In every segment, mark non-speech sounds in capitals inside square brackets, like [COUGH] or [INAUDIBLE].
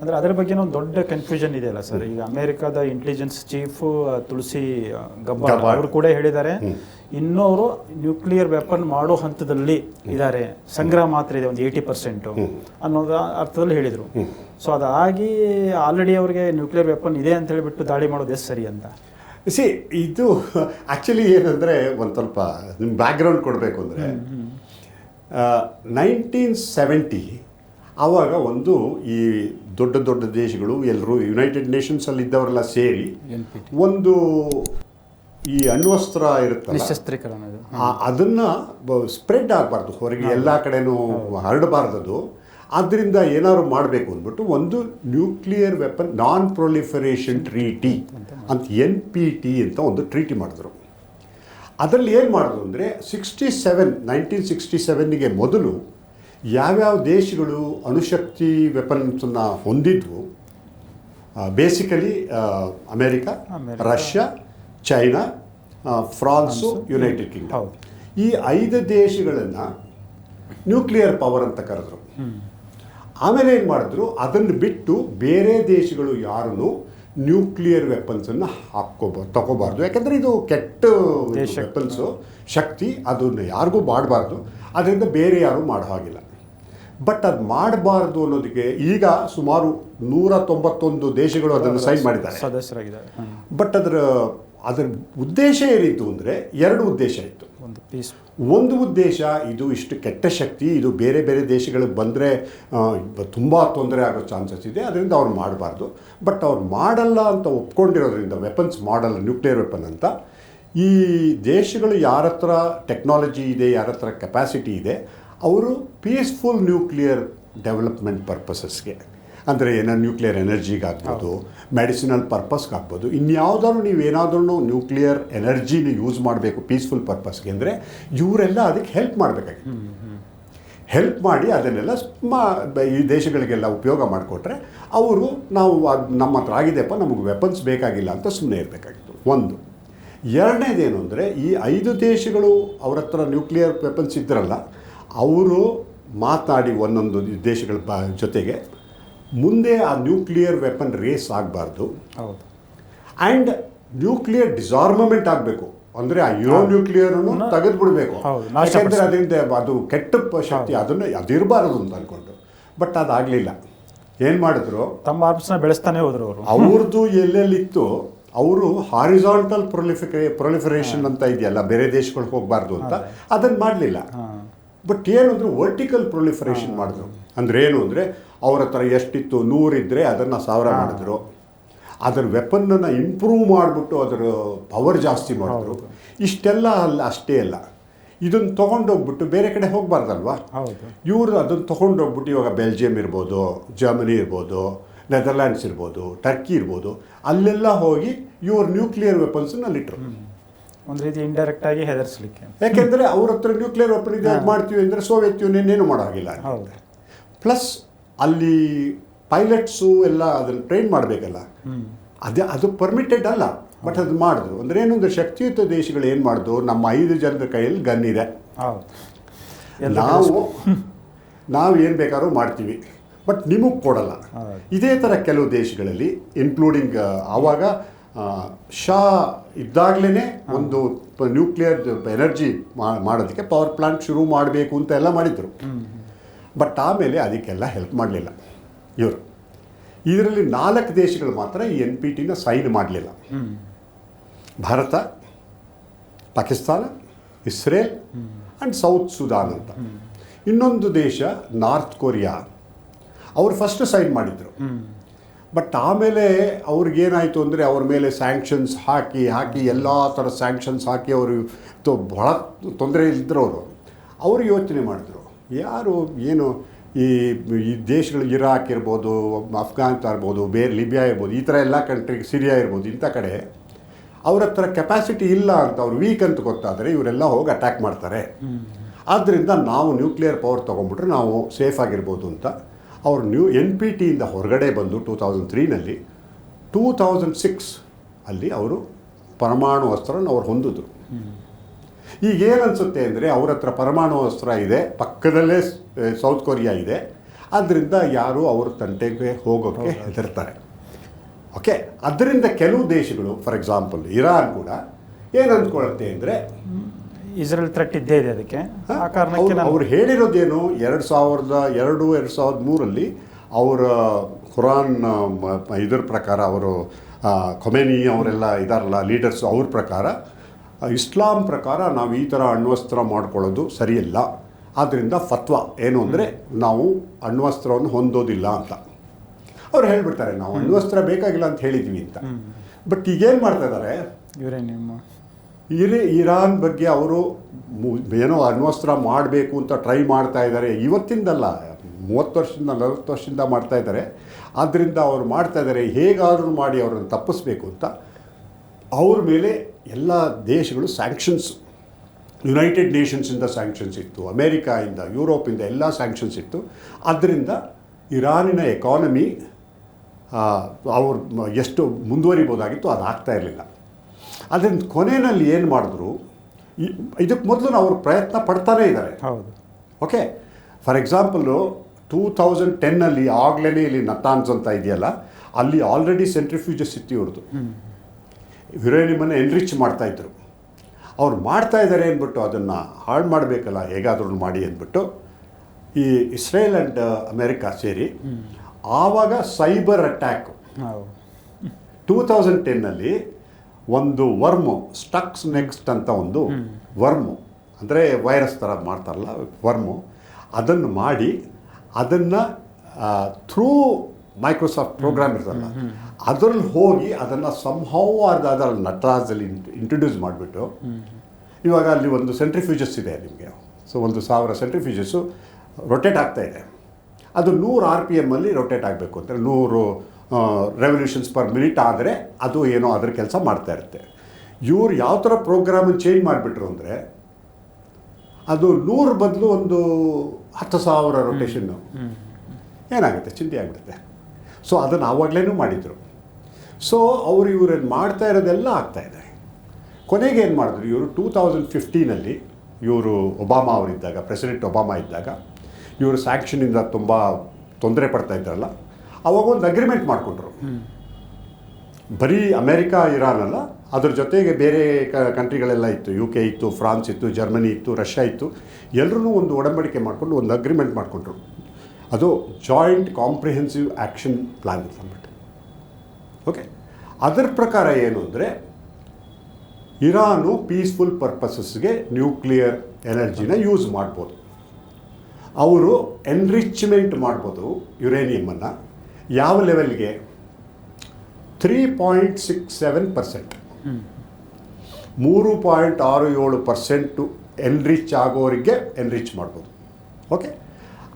ಅಂದ್ರೆ ಅದರ ಬಗ್ಗೆ ಒಂದು ದೊಡ್ಡ ಕನ್ಫ್ಯೂಷನ್ ಇದೆಯಲ್ಲ ಸರ್ ಈಗ ಅಮೆರಿಕದ ಇಂಟೆಲಿಜೆನ್ಸ್ ಚೀಫ್ ತುಳಸಿ ಗಬ್ಬಾರ್ಡ್. ಅವರು ಕೂಡ ಹೇಳಿದ್ದಾರೆ. ಇನ್ನೂ ಅವರು ನ್ಯೂಕ್ಲಿಯರ್ ವೆಪನ್ ಮಾಡೋ ಹಂತದಲ್ಲಿ ಇದ್ದಾರೆ. ಸಂಗ್ರಹ ಮಾತ್ರ ಇದೆ ಒಂದು ಏಯ್ಟಿ ಪರ್ಸೆಂಟು ಅನ್ನೋದು ಅರ್ಥದಲ್ಲಿ ಹೇಳಿದರು. ಸೊ ಅದಾಗಿ ಆಲ್ರೆಡಿ ಅವರಿಗೆ ನ್ಯೂಕ್ಲಿಯರ್ ವೆಪನ್ ಇದೆ ಅಂತ ಹೇಳಿಬಿಟ್ಟು ದಾಳಿ ಮಾಡೋದು ಎಷ್ಟು ಸರಿ ಅಂತ? ಸಿ ಇದು ಆ್ಯಕ್ಚುಲಿ ಏನಂದರೆ ಒಂದು ಸ್ವಲ್ಪ ನಿಮ್ಮ ಬ್ಯಾಕ್ಗ್ರೌಂಡ್ ಕೊಡಬೇಕು ಅಂದರೆ ನೈನ್ಟೀನ್ ಸೆವೆಂಟಿ ಆವಾಗ ಒಂದು ಈ ದೊಡ್ಡ ದೊಡ್ಡ ದೇಶಗಳು ಎಲ್ಲರೂ ಯುನೈಟೆಡ್ ನೇಷನ್ಸಲ್ಲಿ ಇದ್ದವರೆಲ್ಲ ಸೇರಿ ಒಂದು ಈ ಅಣ್ವಸ್ತ್ರ ಇರುತ್ತೆ ನಿಶಸ್ತ್ರೀಕರಣ ಅದನ್ನ ಸ್ಪ್ರೆಡ್ ಆಗಬಾರ್ದು. ಹೊರಗೆ ಎಲ್ಲ ಕಡೆನೂ ಹರಡಬಾರ್ದದು. ಆದ್ದರಿಂದ ಏನಾದ್ರು ಮಾಡಬೇಕು ಅಂದ್ಬಿಟ್ಟು ಒಂದು nuclear weapon non proliferation treaty ಅಂತ ಎನ್ ಪಿ ಟಿ ಅಂತ ಒಂದು ಟ್ರೀಟಿ ಮಾಡಿದ್ರು. ಅದರಲ್ಲಿ ಏನು ಮಾಡಿದ್ರು ಅಂದರೆ ಸಿಕ್ಸ್ಟಿ ಸೆವೆನ್ ನೈನ್ಟೀನ್ ಸಿಕ್ಸ್ಟಿ ಸೆವೆನ್ನಿಗೆ ಮೊದಲು ಯಾವ್ಯಾವ ದೇಶಗಳು ಅಣುಶಕ್ತಿ ವೆಪನ್ಸನ್ನು ಹೊಂದಿದ್ವು? Basically America. Russia China France United Kingdom ಈ ಐದು ದೇಶಗಳನ್ನು ನ್ಯೂಕ್ಲಿಯರ್ ಪವರ್ ಅಂತ ಕರೆದ್ರು. ಆಮೇಲೆ ಏನು ಮಾಡಿದ್ರು? ಅದನ್ನು ಬಿಟ್ಟು ಬೇರೆ ದೇಶಗಳು ಯಾರೂ ನ್ಯೂಕ್ಲಿಯರ್ ವೆಪನ್ಸನ್ನು ಹಾಕ್ಕೋಬಾರ್ದು ತಗೋಬಾರ್ದು ಯಾಕಂದರೆ ಇದು ಕೆಟ್ಟ ವೆಪನ್ಸ್ ಶಕ್ತಿ. ಅದನ್ನು ಯಾರಿಗೂ ಮಾಡಬಾರ್ದು. ಅದರಿಂದ ಬೇರೆ ಯಾರೂ ಮಾಡೋ ಹಾಗಿಲ್ಲ. ಬಟ್ ಅದು ಮಾಡಬಾರ್ದು ಅನ್ನೋದಕ್ಕೆ ಈಗ ಸುಮಾರು ನೂರ ತೊಂಬತ್ತೊಂದು ದೇಶಗಳು ಅದನ್ನು ಸೈನ್ ಮಾಡಿದ್ದಾರೆ. ಸದಸ್ಯರಾಗಿದ್ದಾರೆ. ಬಟ್ ಅದರ ಅದರ ಉದ್ದೇಶ ಏನಿತ್ತು ಅಂದರೆ ಎರಡು ಉದ್ದೇಶ ಇತ್ತು. ಒಂದು ಪೀಸ್ ಒಂದು ಉದ್ದೇಶ, ಇದು ಇಷ್ಟು ಕೆಟ್ಟ ಶಕ್ತಿ, ಇದು ಬೇರೆ ಬೇರೆ ದೇಶಗಳಿಗೆ ಬಂದರೆ ತುಂಬ ತೊಂದರೆ ಆಗೋ ಚಾನ್ಸಸ್ ಇದೆ, ಅದರಿಂದ ಅವ್ರು ಮಾಡಬಾರ್ದು. ಬಟ್ ಅವ್ರು ಮಾಡಲ್ಲ ಅಂತ ಒಪ್ಕೊಂಡಿರೋದ್ರಿಂದ ವೆಪನ್ಸ್ ಮಾಡಲ್ಲ ನ್ಯೂಕ್ಲಿಯರ್ ವೆಪನ್ ಅಂತ, ಈ ದೇಶಗಳು ಯಾರ ಹತ್ರ ಟೆಕ್ನಾಲಜಿ ಇದೆ, ಯಾರ ಹತ್ರ ಕೆಪ್ಯಾಸಿಟಿ ಇದೆ, ಅವರು ಪೀಸ್ಫುಲ್ ನ್ಯೂಕ್ಲಿಯರ್ ಡೆವಲಪ್ಮೆಂಟ್ ಪರ್ಪಸಸ್ಗೆ ಅಂದರೆ ಏನೋ ನ್ಯೂಕ್ಲಿಯರ್ ಎನರ್ಜಿಗಾಗ್ಬೋದು ಮೆಡಿಸಿನಲ್ ಪರ್ಪಸ್ಗಾಗ್ಬೋದು ಇನ್ಯಾವುದಾದ್ರು ನೀವು ಏನಾದ್ರೂ ನ್ಯೂಕ್ಲಿಯರ್ ಎನರ್ಜಿನ ಯೂಸ್ ಮಾಡಬೇಕು ಪೀಸ್ಫುಲ್ ಪರ್ಪಸ್ಗೆ ಅಂದರೆ ಇವರೆಲ್ಲ ಅದಕ್ಕೆ ಹೆಲ್ಪ್ ಮಾಡಬೇಕಾಗಿತ್ತು. ಹೆಲ್ಪ್ ಮಾಡಿ ಅದನ್ನೆಲ್ಲ ಮಾ ಈ ದೇಶಗಳಿಗೆಲ್ಲ ಉಪಯೋಗ ಮಾಡಿಕೊಟ್ರೆ ಅವರು ನಾವು ಅದು ನಮ್ಮ ಹತ್ರ ಆಗಿದೆಪ್ಪ ನಮಗೆ ವೆಪನ್ಸ್ ಬೇಕಾಗಿಲ್ಲ ಅಂತ ಸುಮ್ಮನೆ ಇರಬೇಕಾಗಿತ್ತು. ಒಂದು. ಎರಡನೇದೇನು ಅಂದರೆ ಈ ಐದು ದೇಶಗಳು ಅವ್ರ ಹತ್ರ ನ್ಯೂಕ್ಲಿಯರ್ ವೆಪನ್ಸ್ ಇದ್ರಲ್ಲ ಅವರು ಮಾತಾಡಿ ಒಂದೊಂದು ದೇಶಗಳ ಬ ಜೊತೆಗೆ ಮುಂದೆ ಆ ನ್ಯೂಕ್ಲಿಯರ್ ವೆಪನ್ ರೇಸ್ ಆಗಬಾರ್ದು. ಹೌದು. ಆ್ಯಂಡ್ ನ್ಯೂಕ್ಲಿಯರ್ ಡಿಸಾರ್ಮಮೆಂಟ್ ಆಗಬೇಕು. ಅಂದರೆ ಆ ಯುರೋ ನ್ಯೂಕ್ಲಿಯರನ್ನು ತೆಗೆದು ಬಿಡಬೇಕು ಯಾಕೆಂದರೆ ಅದರಿಂದ ಅದು ಕೆಟ್ಟ ಶಕ್ತಿ ಅದನ್ನು ಅದಿರಬಾರದು ಅಂತ ಅಂದ್ಕೊಂಡು ಬಟ್ ಅದಾಗಲಿಲ್ಲ. ಏನು ಮಾಡಿದ್ರು? ತಮ್ಮ ಆರ್ಮ್ಸ್ನ ಬೆಳೆಸ್ತಾನೆ ಹೋದರು ಅವರು. ಅವ್ರದ್ದು ಎಲ್ಲೆಲ್ಲಿತ್ತು? ಅವರು ಹಾರಿಸಾಂಟಲ್ ಪ್ರೊಲಿಫಿಕೇ ಪ್ರೊಲಿಫರೇಷನ್ ಅಂತ ಇದೆಯಲ್ಲ ಬೇರೆ ದೇಶಗಳಿಗೆ ಹೋಗಬಾರ್ದು ಅಂತ ಅದನ್ನು ಮಾಡಲಿಲ್ಲ. ಬಟ್ ಏನಂದ್ರೆ ವರ್ಟಿಕಲ್ ಪ್ರೊಲಿಫರೇಷನ್ ಮಾಡಿದ್ರು. ಅಂದ್ರೆ ಏನು ಅಂದರೆ ಅವರ ಹತ್ರ ಎಷ್ಟಿತ್ತು ನೂರಿದ್ದರೆ ಅದನ್ನು ಸಾವಿರ ಮಾಡಿದ್ರು. ಅದರ ವೆಪನ್ನನ್ನು ಇಂಪ್ರೂವ್ ಮಾಡಿಬಿಟ್ಟು ಅದರ ಪವರ್ ಜಾಸ್ತಿ ಮಾಡಿದ್ರು. ಇಷ್ಟೆಲ್ಲ ಅಲ್ಲ ಅಷ್ಟೇ ಅಲ್ಲ. ಇದನ್ನು ತೊಗೊಂಡೋಗ್ಬಿಟ್ಟು ಬೇರೆ ಕಡೆ ಹೋಗಬಾರ್ದಲ್ವಾ? ಇವರು ಅದನ್ನು ತೊಗೊಂಡೋಗ್ಬಿಟ್ಟು ಇವಾಗ ಬೆಲ್ಜಿಯಂ ಇರ್ಬೋದು ಜರ್ಮನಿ ಇರ್ಬೋದು ನೆದರ್ಲ್ಯಾಂಡ್ಸ್ ಇರ್ಬೋದು ಟರ್ಕಿ ಇರ್ಬೋದು ಅಲ್ಲೆಲ್ಲ ಹೋಗಿ ಇವ್ರ ನ್ಯೂಕ್ಲಿಯರ್ ವೆಪನ್ಸನ್ನ ಅಲ್ಲಿಟ್ರು ಒಂದು ರೀತಿ ಇಂಡೈರೆಕ್ಟ್ ಆಗಿ ಹೆದರ್ಸ್ಲಿಕ್ಕೆ. ಯಾಕೆಂದರೆ ಅವ್ರ ಹತ್ರ ನ್ಯೂಕ್ಲಿಯರ್ ವೆಪನ್ ಇದೆ ಅದು ಮಾಡ್ತೀವಿ ಅಂದರೆ ಸೋವಿಯತ್ ಯೂನಿಯನ್ ಏನು ಮಾಡೋಗಿಲ್ಲ ಹೌದು. ಪ್ಲಸ್ ಅಲ್ಲಿ ಪೈಲಟ್ಸು ಎಲ್ಲ ಅದನ್ನು ಟ್ರೈನ್ ಮಾಡಬೇಕಲ್ಲ. ಅದೇ ಅದು ಪರ್ಮಿಟೆಡ್ ಅಲ್ಲ. ಬಟ್ ಅದು ಮಾಡಿದ್ರು ಅಂದರೆ ಏನೊಂದು ಶಕ್ತಿಯುತ ದೇಶಗಳು ಏನು ಮಾಡಿದ್ರು ನಮ್ಮ ಐದು ಜನರ ಕೈಯಲ್ಲಿ ಗನ್ ಇದೆ. ನಾವು [LAUGHS] ನಾವು ಏನು ಬೇಕಾದ್ರೂ ಮಾಡ್ತೀವಿ. ಬಟ್ ನಿಮಗೆ ಕೊಡಲ್ಲ. ಇದೇ ಥರ ಕೆಲವು ದೇಶಗಳಲ್ಲಿ ಇನ್ಕ್ಲೂಡಿಂಗ್ ಆವಾಗ ಶಾ ಇದ್ದಾಗಲೇ ಒಂದು ನ್ಯೂಕ್ಲಿಯರ್ ಎನರ್ಜಿ ಮಾಡೋದಕ್ಕೆ ಪವರ್ ಪ್ಲಾಂಟ್ ಶುರು ಮಾಡಬೇಕು ಅಂತ ಎಲ್ಲ ಮಾಡಿದರು. ಬಟ್ ಆಮೇಲೆ ಅದಕ್ಕೆಲ್ಲ ಹೆಲ್ಪ್ ಮಾಡಲಿಲ್ಲ ಇವರು. ಇದರಲ್ಲಿ ನಾಲ್ಕು ದೇಶಗಳು ಮಾತ್ರ ಈ ಎನ್ ಪಿ ಟಿನ ಸೈನ್ ಮಾಡಲಿಲ್ಲ. Bharat Pakistan Israel and South Sudan ಅಂತ. ಇನ್ನೊಂದು ದೇಶ ನಾರ್ತ್ ಕೊರಿಯಾ ಅವರು ಫಸ್ಟ್ ಸೈನ್ ಮಾಡಿದರು. ಬಟ್ ಆಮೇಲೆ ಅವ್ರಿಗೇನಾಯಿತು ಅಂದರೆ ಅವ್ರ ಮೇಲೆ ಸ್ಯಾಂಕ್ಷನ್ಸ್ ಹಾಕಿ ಹಾಕಿ ಎಲ್ಲ ಥರ ಸ್ಯಾಂಕ್ಷನ್ಸ್ ಹಾಕಿ ಅವರು ಭಾಳ ತೊಂದರೆ ಇದ್ದರು ಅವರು ಅವರು ಯೋಚನೆ ಮಾಡಿದ್ರು. ಯಾರು ಏನು ಈ ಈ ದೇಶಗಳು ಇರಾಕ್ ಇರ್ಬೋದು ಅಫ್ಘಾನಿಸ್ತಾನ ಇರ್ಬೋದು, ಬೇರೆ ಲಿಬಿಯಾ ಇರ್ಬೋದು, ಈ ಥರ ಎಲ್ಲ ಕಂಟ್ರಿಗೆ ಸಿರಿಯಾ ಇರ್ಬೋದು, ಇಂಥ ಕಡೆ ಅವ್ರ ಹತ್ರ ಕೆಪಾಸಿಟಿ ಇಲ್ಲ ಅಂತ ಅವ್ರು ವೀಕ್ ಅಂತ ಗೊತ್ತಾದರೆ ಇವರೆಲ್ಲ ಹೋಗಿ ಅಟ್ಯಾಕ್ ಮಾಡ್ತಾರೆ. ಆದ್ದರಿಂದ ನಾವು ನ್ಯೂಕ್ಲಿಯರ್ ಪವರ್ ತೊಗೊಂಡ್ಬಿಟ್ರೆ ನಾವು ಸೇಫ್ ಆಗಿರ್ಬೋದು ಅಂತ ಅವ್ರು ನ್ಯೂ ಎನ್ ಪಿ ಟಿಯಿಂದ ಹೊರಗಡೆ ಬಂದು ಟೂ ತೌಸಂಡ್ ತ್ರೀನಲ್ಲಿ ಟೂ ತೌಸಂಡ್ ಸಿಕ್ಸ್ ಅಲ್ಲಿ ಅವರು ಪರಮಾಣು ಅಸ್ತ್ರನ ಅವ್ರು ಹೊಂದಿದ್ರು. ಈಗ ಏನನ್ಸುತ್ತೆ ಅಂದರೆ ಅವ್ರ ಹತ್ರ ಪರಮಾಣು ಅಸ್ತ್ರ ಇದೆ ಪಕ್ಕದಲ್ಲೇ ಸೌತ್ ಕೊರಿಯಾ ಇದೆ. ಆದ್ದರಿಂದ ಯಾರು ಅವ್ರ ತಂಟೆಗೆ ಹೋಗೋಕ್ಕೆ ಹೆದರ್ತಾರೆ. ಓಕೆ ಅದರಿಂದ ಕೆಲವು ದೇಶಗಳು ಫಾರ್ ಎಕ್ಸಾಂಪಲ್ ಇರಾನ್ ಕೂಡ ಏನು ಅನ್ಕೊಳ್ಳುತ್ತೆ ಅಂದರೆ ಇಸ್ರೇಲ್ ಥ್ರೆಟ್ ಇದ್ದೇ ಇದೆ ಅದಕ್ಕೆ. ಆ ಕಾರಣಕ್ಕೆ ಅವ್ರು ಹೇಳಿರೋದೇನು ಎರಡು ಸಾವಿರದ ಎರಡು ಎರಡು ಸಾವಿರದ ಮೂರಲ್ಲಿ ಅವರ ಖುರಾನ್ ಇದ್ರ ಪ್ರಕಾರ ಅವರು ಖೊಮೇನಿ ಅವರೆಲ್ಲ ಇದಾರಲ್ಲ ಲೀಡರ್ಸ್ ಅವ್ರ ಪ್ರಕಾರ ಇಸ್ಲಾಂ ಪ್ರಕಾರ ನಾವು ಈ ಥರ ಅಣ್ವಸ್ತ್ರ ಮಾಡ್ಕೊಳ್ಳೋದು ಸರಿಯಲ್ಲ. ಆದ್ದರಿಂದ ಫತ್ವಾ ಏನು ಅಂದರೆ ನಾವು ಅಣ್ವಸ್ತ್ರವನ್ನು ಹೊಂದೋದಿಲ್ಲ ಅಂತ. ಅವ್ರು ಹೇಳ್ಬಿಡ್ತಾರೆ ನಾವು ಅಣ್ವಸ್ತ್ರ ಬೇಕಾಗಿಲ್ಲ ಅಂತ ಹೇಳಿದ್ವಿ ಅಂತ. ಬಟ್ ಈಗೇನು ಮಾಡ್ತಾ ಇದ್ದಾರೆ ಇರಿ ಇರಾನ್ ಬಗ್ಗೆ ಅವರು ಏನೋ ಅಣ್ವಸ್ತ್ರ ಮಾಡಬೇಕು ಅಂತ ಟ್ರೈ ಮಾಡ್ತಾ ಇದ್ದಾರೆ ಇವತ್ತಿಂದಲ್ಲ ಮೂವತ್ತು ವರ್ಷದಿಂದ ನಲವತ್ತು ವರ್ಷದಿಂದ ಮಾಡ್ತಾ ಇದ್ದಾರೆ ಆದ್ದರಿಂದ ಅವ್ರು ಮಾಡ್ತಾ ಇದ್ದಾರೆ ಹೇಗಾದರೂ ಮಾಡಿ ಅವರನ್ನು ತಪ್ಪಿಸ್ಬೇಕು ಅಂತ. ಅವ್ರ ಮೇಲೆ ಎಲ್ಲ ದೇಶಗಳು ಸ್ಯಾಂಕ್ಷನ್ಸ್ ಯುನೈಟೆಡ್ ನೇಷನ್ಸಿಂದ ಸ್ಯಾಂಕ್ಷನ್ಸ್ ಇತ್ತು ಅಮೇರಿಕಾಯಿಂದ ಯುರೋಪಿಂದ ಎಲ್ಲ ಸ್ಯಾಂಕ್ಷನ್ಸ್ ಇತ್ತು. ಅದರಿಂದ ಇರಾನಿನ ಎಕಾನಮಿ ಅವ್ರು ಎಷ್ಟು ಮುಂದುವರಿಬೋದಾಗಿತ್ತು ಅದು ಆಗ್ತಾ ಇರಲಿಲ್ಲ. ಅದರಿಂದ ಕೊನೆಯಲ್ಲಿ ಏನು ಮಾಡಿದ್ರು ಇದಕ್ಕೆ ಮೊದಲು ಅವರು ಪ್ರಯತ್ನ ಪಡ್ತಾನೇ ಇದ್ದಾರೆ. ಹೌದು. Okay for example two thousand ಟೆನ್ನಲ್ಲಿ ಆಗಲೇ ಇಲ್ಲಿ ನತಾನ್ಸ್ ಅಂತ ಇದೆಯಲ್ಲ ಅಲ್ಲಿ ಆಲ್ರೆಡಿ ಸೆಂಟ್ರಿಫ್ಯೂಜಸ್ ಇತ್ತು ಇವ್ರದ್ದು ಯುರೇನಿಯಮನ್ನು ಎನ್ರಿಚ್ ಮಾಡ್ತಾಯಿದ್ರು ಅವ್ರು ಮಾಡ್ತಾ ಇದ್ದಾರೆ ಅಂದ್ಬಿಟ್ಟು ಅದನ್ನು ಹಾಳು ಮಾಡಬೇಕಲ್ಲ ಹೇಗಾದ್ರೂ ಮಾಡಿ ಅಂದ್ಬಿಟ್ಟು ಈ ಇಸ್ರೇಲ್ ಆ್ಯಂಡ್ ಅಮೇರಿಕಾ ಸೇರಿ ಆವಾಗ ಸೈಬರ್ ಅಟ್ಯಾಕ್ ಟೂ ತೌಸಂಡ್ ಟೆನ್ನಲ್ಲಿ ಒಂದು ವರ್ಮು ಸ್ಟಕ್ಸ್ ನೆಕ್ಸ್ಟ್ ಅಂತ ಒಂದು ವರ್ಮು ಅಂದರೆ ವೈರಸ್ ಥರ ಮಾಡ್ತಾರಲ್ಲ ವರ್ಮು ಅದನ್ನು ಮಾಡಿ ಅದನ್ನು ಥ್ರೂ ಮೈಕ್ರೋಸಾಫ್ಟ್ ಪ್ರೋಗ್ರಾಮ್ ಇರ್ತಲ್ಲ ಅದರಲ್ಲಿ ಹೋಗಿ ಅದನ್ನು ಸಂಹವ್ ಅದರ ನಟರಾಜಲ್ಲಿ ಇಂಟ್ರೊಡ್ಯೂಸ್ ಮಾಡಿಬಿಟ್ಟು ಇವಾಗ ಅಲ್ಲಿ ಒಂದು ಸೆಂಟ್ರಿಫ್ಯೂಜಸ್ ಇದೆ ನಿಮಗೆ. ಸೊ ಒಂದು ಸಾವಿರ ಸೆಂಟ್ರಿಫ್ಯೂಜಸ್ಸು ರೊಟೇಟ್ ಆಗ್ತಾ ಇದೆ. ಅದು ನೂರು ಆರ್ ಪಿ ಎಮ್ಮಲ್ಲಿ ರೊಟೇಟ್ ಆಗಬೇಕು ಅಂದರೆ ನೂರು ರೆವಲ್ಯೂಷನ್ಸ್ ಪರ್ ಮಿನಿಟ್ ಆದರೆ ಅದು ಏನೋ ಅದರ ಕೆಲಸ ಮಾಡ್ತಾ ಇರುತ್ತೆ. ಇವ್ರು ಯಾವ ಥರ ಪ್ರೋಗ್ರಾಮನ್ನು ಚೇಂಜ್ ಮಾಡಿಬಿಟ್ರು ಅಂದರೆ ಅದು ನೂರು ಬದಲು ಒಂದು ಹತ್ತು ಸಾವಿರ ರೊಟೇಷನ್ನು ಏನಾಗುತ್ತೆ? ಚಿಂತೆ ಆಗಿಬಿಡುತ್ತೆ. ಸೊ ಅದನ್ನು ಆವಾಗಲೇ ಮಾಡಿದರು. ಸೊ ಅವರು ಏನು ಮಾಡ್ತಾ ಇರೋದೆಲ್ಲ ಆಗ್ತಾ ಇದೆ. ಕೊನೆಗೆ ಏನು ಮಾಡಿದ್ರು? ಇವರು ಟೂ ತೌಸಂಡ್ ಫಿಫ್ಟೀನಲ್ಲಿ ಇವರು ಒಬಾಮಾ ಅವರಿದ್ದಾಗ ಪ್ರೆಸಿಡೆಂಟ್ ಒಬಾಮಾ ಇದ್ದಾಗ, ಇವರು ಸ್ಯಾಂಕ್ಷನಿಂದ ತುಂಬ ತೊಂದರೆ ಪಡ್ತಾ ಇದ್ರಲ್ಲ, ಅವಾಗ ಒಂದು ಅಗ್ರಿಮೆಂಟ್ ಮಾಡಿಕೊಂಡ್ರು. ಬರೀ ಅಮೇರಿಕಾ, ಇರಾನ್ ಅಲ್ಲ, ಅದ್ರ ಜೊತೆಗೆ ಬೇರೆ ಕ ಕಂಟ್ರಿಗಳೆಲ್ಲ ಇತ್ತು. ಯು ಕೆ ಇತ್ತು ಫ್ರಾನ್ಸ್ ಇತ್ತು ಜರ್ಮನಿ ಇತ್ತು ರಷ್ಯಾ ಇತ್ತು. ಎಲ್ಲರೂ ಒಂದು ಒಡಂಬಡಿಕೆ ಮಾಡಿಕೊಂಡು ಒಂದು ಅಗ್ರಿಮೆಂಟ್ ಮಾಡಿಕೊಂಡ್ರು. ಅದು ಜಾಯಿಂಟ್ ಕಾಂಪ್ರಿಹೆನ್ಸಿವ್ ಆ್ಯಕ್ಷನ್ ಪ್ಲ್ಯಾನ್ ಅಂತ ಅಂದ್ಬಿಟ್ಟು. ಓಕೆ ಅದರ ಪ್ರಕಾರ ಏನು ಅಂದರೆ ಇರಾನು ಪೀಸ್ಫುಲ್ ಪರ್ಪಸಸ್ಗೆ ನ್ಯೂಕ್ಲಿಯರ್ ಎನರ್ಜಿನ ಯೂಸ್ ಮಾಡ್ಬೋದು. ಅವರು ಎನ್ರಿಚ್ಮೆಂಟ್ ಮಾಡ್ಬೋದು ಯುರೇನಿಯಮನ್ನು ಯಾವ ಲೆವೆಲ್ಗೆ three point six seven percent ಮೂರು ಪಾಯಿಂಟ್ ಆರು ಏಳು ಪರ್ಸೆಂಟು ಎನ್ರಿಚ್ ಆಗೋರಿಗೆ ಎನ್ರಿಚ್ ಮಾಡ್ಬೋದು. ಓಕೆ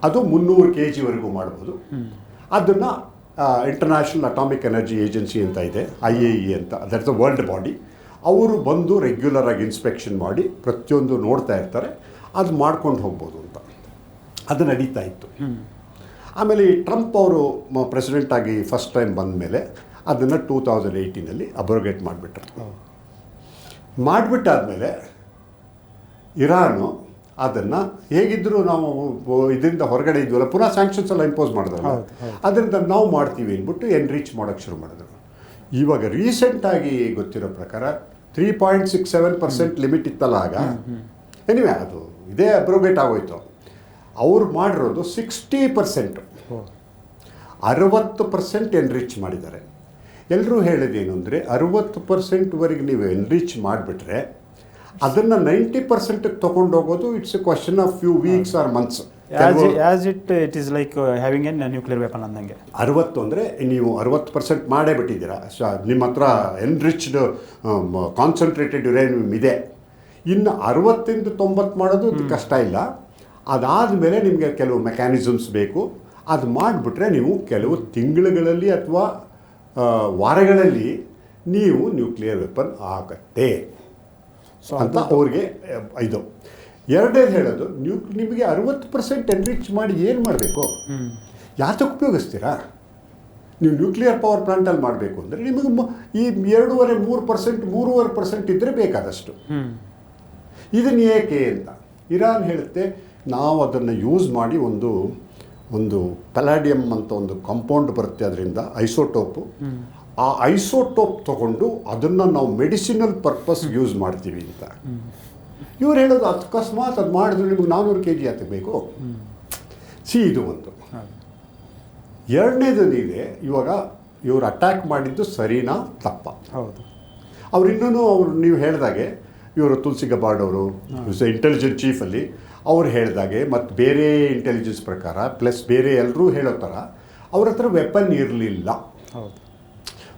ಅದು ಮುನ್ನೂರು ಕೆ ಜಿವರೆಗೂ ಮಾಡ್ಬೋದು. ಅದನ್ನು ಇಂಟರ್ನ್ಯಾಷನಲ್ ಅಟಾಮಿಕ್ ಎನರ್ಜಿ ಏಜೆನ್ಸಿ ಅಂತ ಇದೆ ಐ ಎ ಇ ಅಂತ. ದಟ್ಸ್ ಅ ವರ್ಲ್ಡ್ ಬಾಡಿ ಅವರು ಬಂದು ರೆಗ್ಯುಲರ್ ಆಗಿ ಇನ್ಸ್ಪೆಕ್ಷನ್ ಮಾಡಿ ಪ್ರತಿಯೊಂದು ನೋಡ್ತಾ ಇರ್ತಾರೆ. ಅದು ಮಾಡ್ಕೊಂಡು ಹೋಗ್ಬೋದು ಅಂತ. ಅದು ನಡೀತಾ ಇತ್ತು. ಆಮೇಲೆ ಈ ಟ್ರಂಪ್ ಅವರು ಪ್ರೆಸಿಡೆಂಟ್ ಆಗಿ ಫಸ್ಟ್ ಟೈಮ್ ಬಂದ ಮೇಲೆ ಅದನ್ನು ಟೂ ತೌಸಂಡ್ ಏಯ್ಟೀನಲ್ಲಿ ಅಬ್ರೋಗೇಟ್ ಮಾಡಿಬಿಟ್ರು. ಮಾಡಿಬಿಟ್ಟಾದಮೇಲೆ ಇರಾನು ಅದನ್ನು ಹೇಗಿದ್ದರೂ ನಾವು ಇದರಿಂದ ಹೊರಗಡೆ ಇದ್ವಲ್ಲ ಪುನಃ ಸ್ಯಾಂಕ್ಷನ್ಸ್ ಎಲ್ಲ ಇಂಪೋಸ್ ಮಾಡಿದ್ರಲ್ಲ. ಅದರಿಂದ ನಾವು ಮಾಡ್ತೀವಿ ಅಂದ್ಬಿಟ್ಟು ಎನ್ರಿಚ್ ಮಾಡೋಕ್ಕೆ ಶುರು ಮಾಡಿದ್ರು. ಇವಾಗ ರೀಸೆಂಟಾಗಿ ಗೊತ್ತಿರೋ ಪ್ರಕಾರ three point six seven percent limit ಇತ್ತಲ್ಲ ಆಗ ಎನಿವೆ ಅದು ಇದೇ ಅಬ್ರೋಗೇಟ್ ಆಗೋಯ್ತು. ಅವ್ರು ಮಾಡಿರೋದು ಸಿಕ್ಸ್ಟಿ ಪರ್ಸೆಂಟು ಅರವತ್ತು ಪರ್ಸೆಂಟ್ ಎನ್ರಿಚ್ ಮಾಡಿದ್ದಾರೆ. ಎಲ್ಲರೂ ಹೇಳಿದೇನು ಅಂದರೆ ಅರುವತ್ತು ಪರ್ಸೆಂಟ್ವರೆಗೆ ನೀವು ಎನ್ರಿಚ್ ಮಾಡಿಬಿಟ್ರೆ ಅದನ್ನು ನೈಂಟಿ ಪರ್ಸೆಂಟಿಗೆ ತೊಗೊಂಡೋಗೋದು it's a question of few weeks or months as it it is like having an nuclear weapon ಅಂದಂಗೆ. ಅರವತ್ತು ಅಂದರೆ ನೀವು ಅರವತ್ತು ಪರ್ಸೆಂಟ್ ಮಾಡೇ ಬಿಟ್ಟಿದ್ದೀರಾ. ನಿಮ್ಮ ಹತ್ರ ಎನ್ರಿಚ್ಡ್ ಕಾನ್ಸಂಟ್ರೇಟೆಡ್ ಯುರೇನಿಯಂ ಇದೆ. ಇನ್ನು ಅರವತ್ತಿಂದ ತೊಂಬತ್ತು ಮಾಡೋದು ಕಷ್ಟ ಇಲ್ಲ. ಅದಾದಮೇಲೆ ನಿಮಗೆ ಕೆಲವು ಮೆಕ್ಯಾನಿಸಮ್ಸ್ ಬೇಕು. ಅದು ಮಾಡಿಬಿಟ್ರೆ ನೀವು ಕೆಲವು ತಿಂಗಳುಗಳಲ್ಲಿ ಅಥವಾ ವಾರಗಳಲ್ಲಿ ನೀವು ನ್ಯೂಕ್ಲಿಯರ್ ವೆಪನ್ ಆಗತ್ತೆ. ಸೊ ಅಂತ ಅವ್ರಿಗೆ ಇದು. ಎರಡನೇದು ಹೇಳೋದು ನೀವು ನಿಮಗೆ ಅರವತ್ತು ಪರ್ಸೆಂಟ್ ಎನ್ರಿಚ್ ಮಾಡಿ ಏನು ಮಾಡಬೇಕು? ಯಾತಕ್ಕೆ ಉಪಯೋಗಿಸ್ತೀರಾ? ನೀವು ನ್ಯೂಕ್ಲಿಯರ್ ಪವರ್ ಪ್ಲಾಂಟಲ್ಲಿ ಮಾಡಬೇಕು ಅಂದರೆ ನಿಮಗೆ ಮ- ಈ ಎರಡೂವರೆ ಮೂರು ಪರ್ಸೆಂಟ್ ಮೂರುವರೆ ಪರ್ಸೆಂಟ್ ಇದ್ದರೆ ಬೇಕಾದಷ್ಟು. ಇದನ್ನು ಏಕೆ ಅಂತ. ಇರಾನ್ ಹೇಳುತ್ತೆ ನಾವು ಅದನ್ನು ಯೂಸ್ ಮಾಡಿ ಒಂದು ಒಂದು ಪೆಲಾಡಿಯಂ ಅಂತ ಒಂದು ಕಾಂಪೌಂಡ್ ಬರುತ್ತೆ ಅದರಿಂದ ಐಸೋಟೋಪು ಆ ಐಸೋಟೋಪ್ ತಗೊಂಡು ಅದನ್ನು ನಾವು ಮೆಡಿಸಿನಲ್ ಪರ್ಪಸ್ ಯೂಸ್ ಮಾಡ್ತೀವಿ ಅಂತ. ಇವ್ರು ಹೇಳೋದು ಅಕಸ್ಮಾತ್ ಅದು ಮಾಡಿದ್ರೆ ನಿಮಗೆ ನಾನ್ನೂರು ಕೆ ಜಿ ಬೇಕು. ಸಿ ಇದು ಒಂದು. ಎರಡನೇದು ಇವಾಗ ಇವರು ಅಟ್ಯಾಕ್ ಮಾಡಿದ್ದು ಸರಿನಾ ತಪ್ಪ? ಹೌದು. ಅವ್ರು ಇನ್ನೂ ಅವರು ನೀವು ಹೇಳಿದಾಗೆ ಇವರು ತುಳಸಿ ಗಬಾರ್ಡ್ ಅವರು ಇಂಟೆಲಿಜೆನ್ಸ್ ಚೀಫಲ್ಲಿ ಅವ್ರು ಹೇಳಿದಾಗೆ ಮತ್ತು ಬೇರೆ ಇಂಟೆಲಿಜೆನ್ಸ್ ಪ್ರಕಾರ ಪ್ಲಸ್ ಬೇರೆ ಎಲ್ಲರೂ ಹೇಳೋ ಥರ ಅವ್ರ ಹತ್ರ ವೆಪನ್ ಇರಲಿಲ್ಲ. ಹೌದು.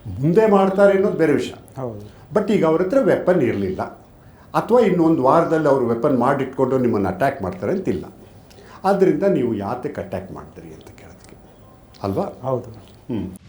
ಮುಂದೆ ಮಾಡ್ತಾರೆ ಅನ್ನೋದು ಬೇರೆ ವಿಷಯ. ಹೌದು. ಬಟ್ ಈಗ ಅವ್ರ ಹತ್ರ ವೆಪನ್ ಇರಲಿಲ್ಲ. ಅಥವಾ ಇನ್ನೊಂದು ವಾರದಲ್ಲಿ ಅವರು ವೆಪನ್ ಮಾಡಿಟ್ಕೊಂಡು ನಿಮ್ಮನ್ನು ಅಟ್ಯಾಕ್ ಮಾಡ್ತಾರೆ ಅಂತಿಲ್ಲ. ಆದ್ದರಿಂದ ನೀವು ಯಾತಕ್ಕೆ ಅಟ್ಯಾಕ್ ಮಾಡ್ತೀರಿ ಅಂತ ಕೇಳೋದಕ್ಕೆ? ಅಲ್ವಾ? ಹೌದು. ಹ್ಞೂ